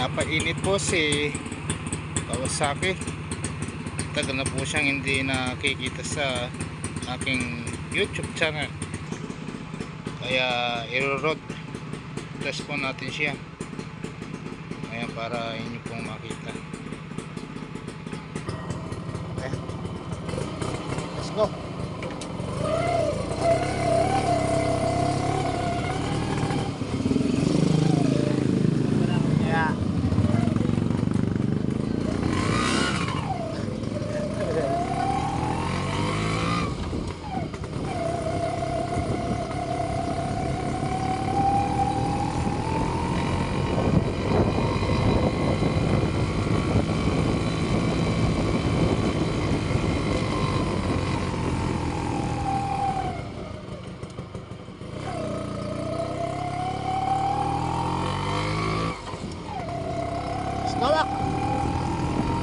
Pinapainit po si Kawasaki. Tagal na po siyang hindi nakikita sa aking YouTube channel. Kaya iro-road test po natin siya. Ayan para inyo pong makita. Okay. Let's go.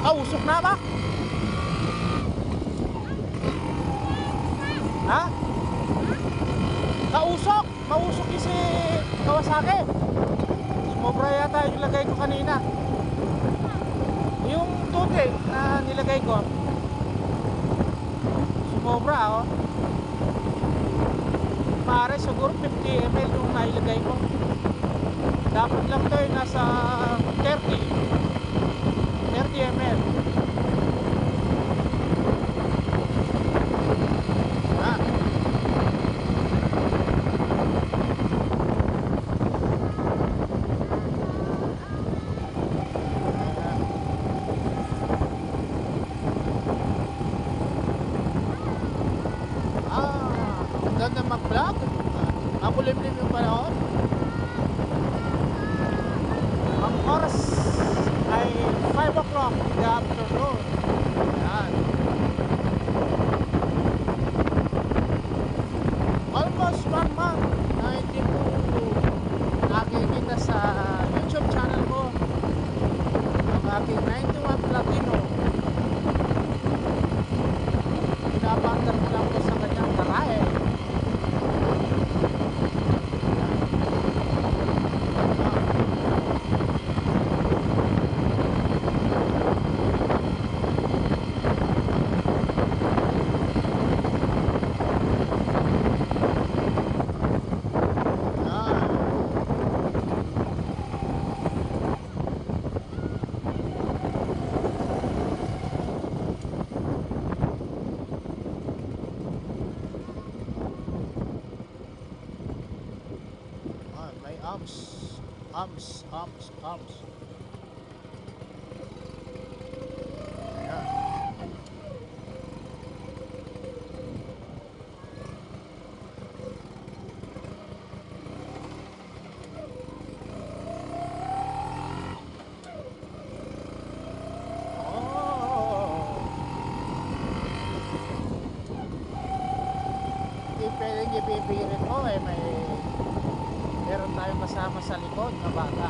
Ah, usok na ba? Ha? Kausok! Kausok yung si Kawasaki. Sumobra yata yung nilagay ko kanina. Yung tute na nilagay ko. Sumobra oh. Pare, siguro 50 ml yung nailagay ko. Dapat lang to ay nasa 30. 30 ml. Ah. Ah, ganda mag-vlog. Makulimlim yung panahon. Ang oras ay 5 o'clock in the afternoon. arms, arms, arms. Yeah. Oh. Y pedí que pidieron. Meron tayong kasama sa likod na bata.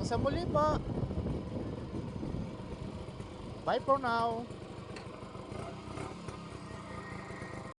Hanggang sa muli po. Bye for now